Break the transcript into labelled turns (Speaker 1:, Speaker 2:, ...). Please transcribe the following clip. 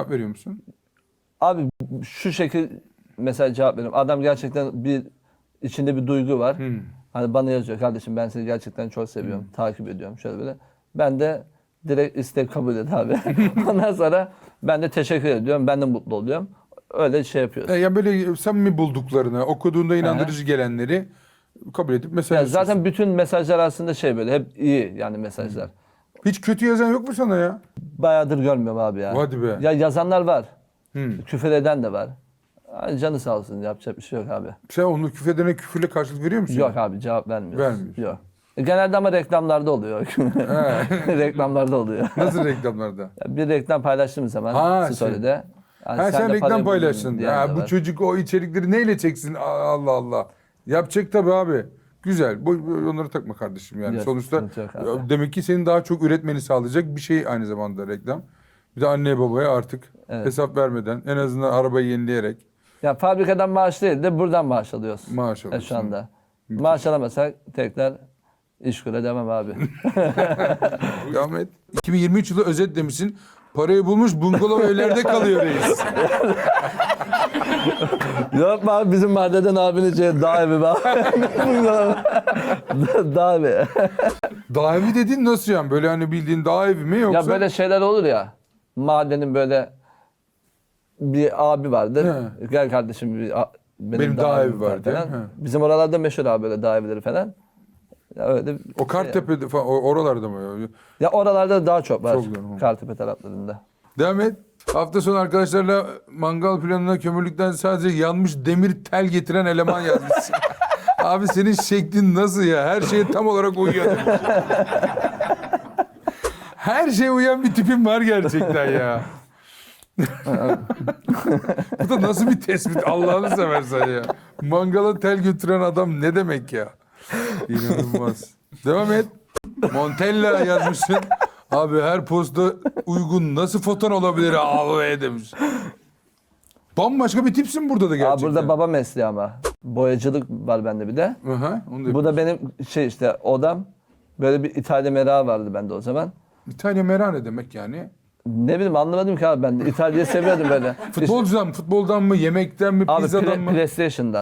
Speaker 1: Cevap veriyor musun?
Speaker 2: Abi şu şekil mesela cevap veriyorum. Adam gerçekten bir içinde bir duygu var.
Speaker 1: Hmm.
Speaker 2: Hani bana yazıyor kardeşim ben seni gerçekten çok seviyorum. Takip ediyorum şöyle böyle. Ben de direkt istek kabul et abi. Ondan sonra ben de teşekkür ediyorum. Ben de mutlu oluyorum. Öyle şey yapıyoruz.
Speaker 1: E, ya böyle samimi bulduklarını, okuduğunda inandırıcı gelenleri kabul edip mesaj yazıyorsun.
Speaker 2: zaten bütün mesajlar aslında şey böyle hep iyi yani mesajlar.
Speaker 1: Hiç kötü yazan yok mu sana ya?
Speaker 2: Bayağıdır görmüyorum abi ya.
Speaker 1: Hadi be.
Speaker 2: Ya yazanlar var.
Speaker 1: Hmm.
Speaker 2: Küfür eden de var. Ay canı sağ olsun yapacak bir şey yok abi.
Speaker 1: Sen onu küfredene küfürle karşılık veriyor musun?
Speaker 2: Yok abi cevap vermiyoruz.
Speaker 1: Vermiyorsun.
Speaker 2: Yok. E, Genelde ama reklamlarda oluyor. reklamlarda oluyor.
Speaker 1: Nasıl reklamlarda?
Speaker 2: Ya Bir reklam paylaştığımız zaman
Speaker 1: Ha,
Speaker 2: story'de. yani
Speaker 1: ha sen,
Speaker 2: de
Speaker 1: reklam paylaştın. Ha, bu
Speaker 2: var.
Speaker 1: çocuk o içerikleri neyle çeksin? Allah Allah. Yapacak tabii abi. Güzel. Bu, bu- onları takma kardeşim yani.
Speaker 2: Yok,
Speaker 1: Sonuçta
Speaker 2: sıkıntı yok abi.
Speaker 1: ya demek ki senin daha çok üretmeni sağlayacak bir şey aynı zamanda reklam. Bir de anneye babaya artık
Speaker 2: Evet.
Speaker 1: hesap vermeden en azından arabayı yenileyerek
Speaker 2: Ya fabrikadan maaş değil de buradan maaş alıyoruz.
Speaker 1: maaş
Speaker 2: E,
Speaker 1: alıyorsun.
Speaker 2: şu anda. Maaş alamasak tekrar işgule demem abi.
Speaker 1: Devam et. 2023 yılı özet demişsin. Parayı bulmuş bungalov evlerde kalıyor reis.
Speaker 2: Yok abi bizim mahalleden abinin şey dağ evi var. dağ evi.
Speaker 1: Dağ evi dediğin nasıl yani? Böyle hani bildiğin dağ evi mi yoksa?
Speaker 2: Ya böyle şeyler olur ya. Mahallenin böyle bir abi vardır. Gel kardeşim bir, a- benim,
Speaker 1: Benim dağ evi var diye,
Speaker 2: falan.
Speaker 1: he.
Speaker 2: Bizim oralarda meşhur abi böyle dağ evleri falan. Ya öyle
Speaker 1: O Kartepe'de falan o- oralarda mı?
Speaker 2: ya oralarda daha çok var.
Speaker 1: Çok güzel, hı.
Speaker 2: Kartepe taraflarında.
Speaker 1: Devam et. Hafta sonu arkadaşlarla mangal planına kömürlükten sadece yanmış demir tel getiren eleman yazmışsın. Abi senin şeklin nasıl ya? Her şeye tam olarak uyuyor. Her şeye uyan bir tipin var gerçekten ya. Bu da nasıl bir tespit Allah'ını seversen ya. Mangala tel götüren adam ne demek ya? İnanılmaz. Devam et. Montella yazmışsın. Abi her posta uygun nasıl foton olabilir abi demiş. Bambaşka bir tipsin burada da gerçekten.
Speaker 2: Aa, burada baba mesleği ama. Boyacılık var bende bir de.
Speaker 1: Aha, onu da
Speaker 2: Bu da benim şey işte odam. Böyle bir İtalya merağı vardı bende o zaman.
Speaker 1: İtalya merak ne demek yani?
Speaker 2: Ne bileyim anlamadım ki abi ben de. İtalya'yı seviyordum böyle.
Speaker 1: Futbolcudan, futboldan mı, yemekten mi,
Speaker 2: Abi
Speaker 1: pizzadan mı?
Speaker 2: PlayStation'dan.